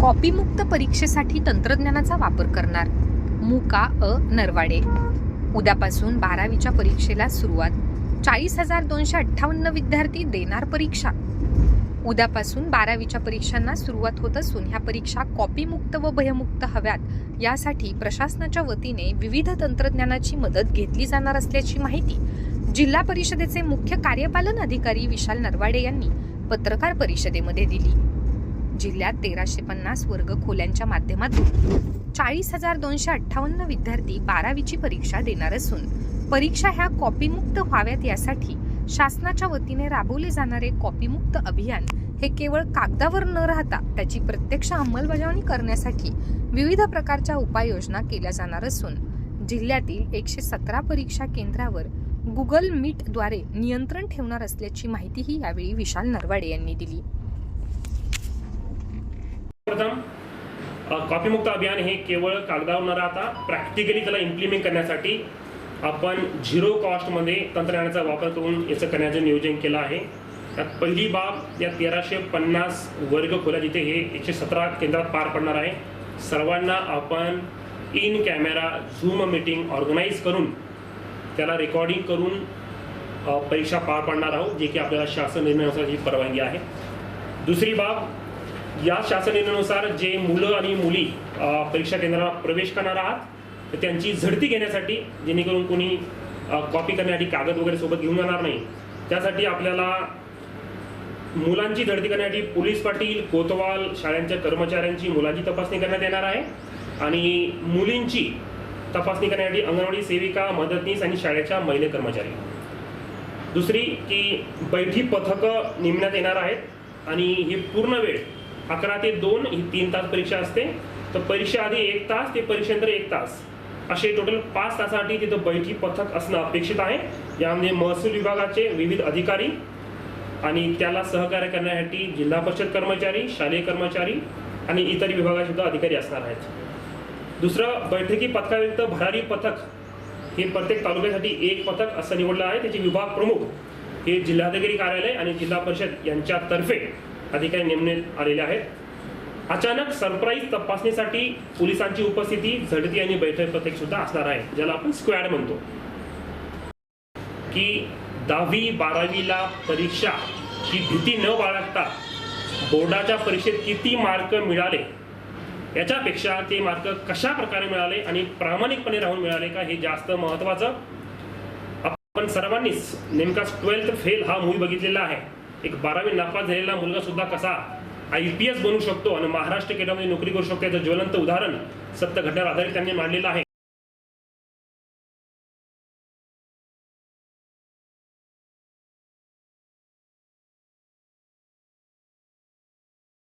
कॉपीमुक्त परीक्षेसाठी तंत्रज्ञानाचा वापर करणार. मुका अ नरवाडे. उद्यापासून बारावीच्या परीक्षेला सुरुवात. चाळीस हजार दोनशे अठ्ठावन्न विद्यार्थी देणार परीक्षा. उद्यापासून बारावीच्या परीक्षांना सुरुवात होत असून ह्या परीक्षा कॉपीमुक्त व भयमुक्त हव्यात. यासाठी प्रशासनाच्या वतीने विविध तंत्रज्ञानाची मदत घेतली जाणार असल्याची माहिती जिल्हा परिषदेचे मुख्य कार्यपालन अधिकारी विशाल नरवाडे यांनी पत्रकार परिषदेमध्ये दिली. जिल्ह्यात तेराशे पन्नास वर्ग खोल्यांच्या माध्यमातून चाळीस हजार दोनशे अठ्ठावन्न विद्यार्थी बारावीची परीक्षा देणार असून परीक्षा ह्या कॉपीमुक्त व्हाव्यात यासाठी शासनाच्या वतीने राबवले जाणारे कॉपीमुक्त अभियान हे केवळ कागदावर न राहता त्याची प्रत्यक्ष अंमलबजावणी करण्यासाठी विविध प्रकारच्या उपाययोजना केल्या जाणार असून जिल्ह्यातील एकशे सतरा परीक्षा केंद्रावर गुगल मीटद्वारे नियंत्रण ठेवणार असल्याची माहितीही यावेळी विशाल नरवाडे यांनी दिली. प्रथम कॉपीमुक्त अभियान हे केवळ कागदावर न राहता प्रॅक्टिकली त्याला इम्प्लिमेंट करण्यासाठी आपण झिरो कॉस्टमध्ये तंत्रज्ञानाचा वापर करून याचं करण्याचं नियोजन केलं आहे. त्यात पहिली बाब या तेराशे पन्नास वर्ग खोल्या जिथे हे एकशे सतरा केंद्रात पार पडणार आहे. सर्वांना आपण in camera zoom meeting organise करून त्याला रेकॉर्डिंग करून परीक्षा पार पाडणार आहोत जे की आपल्याला शासन निर्णयानुसार ही परवानगी आहे. दुसरी बाब या शासन निर्णयानुसार जे मुलं आणि मुली परीक्षा केंद्राला प्रवेश करणार आहात तर त्यांची झडती घेण्यासाठी जेणेकरून कोणी कॉपी करण्यासाठी कागद वगैरे सोबत घेऊन जाणार नाही त्यासाठी आपल्याला मुलांची झडती करण्यासाठी पोलीस पाटील कोतवाल शाळांच्या कर्मचाऱ्यांची मुलांची तपासणी करण्यात येणार आहे आणि मुलींची तपासणी करण्यासाठी अंगणवाडी सेविका मदतनीस आणि शाळेच्या महिला कर्मचारी. दुसरी की बैठी पथकं नेमण्यात येणार आहेत आणि ही पूर्ण वेळ अकरा ते दोन ही तीन तास परीक्षा असते. तर परीक्षा आधी एक तास ते परीक्षेनंतर एक तास. असे टोटल पाच तासासाठी तिथं बैठी पथक असणं अपेक्षित आहे. यामध्ये महसूल विभागाचे विविध अधिकारी आणि त्याला सहकार्य करण्यासाठी जिल्हा परिषद कर्मचारी शालेय कर्मचारी आणि इतर विभागाचे सुद्धा अधिकारी असणार आहेत. दुसरं बैठकी पथकाव्यतिरिक्त भरारी पथक हे प्रत्येक तालुक्यासाठी एक पथक असं निवडलं आहे. त्याचे विभाग प्रमुख हे जिल्हाधिकारी कार्यालय आणि जिल्हा परिषद यांच्यातर्फे अधिकारी नेमण्यात आलेले आहेत. अचानक सरप्राईज तपासणीसाठी पोलिसांची उपस्थिती झडती आणि बैठक पथक सुद्धा असणार आहे ज्याला आपण स्क्वॅड म्हणतो. की दहावी बारावीला परीक्षा ही भीती न बाळगता बोर्डाच्या परीक्षेत किती मार्क मिळाले याच्यापेक्षा ते मार्क कशा प्रकारे मिळाले आणि प्रामाणिकपणे राहून मिळाले का हे जास्त महत्वाचं आपण सर्वांनीच नेमका ट्वेल्थ फेल हा मूवी बघितलेला आहे. एक बारावी नापास झालेला मुलगा सुद्धा कसा आय पी एस बनू शकतो आणि महाराष्ट्र केंद्रामध्ये नोकरी करू शकतो याचं ज्वलंत उदाहरण सत्य घटनेवर आधारित त्यांनी मांडलेलं आहे.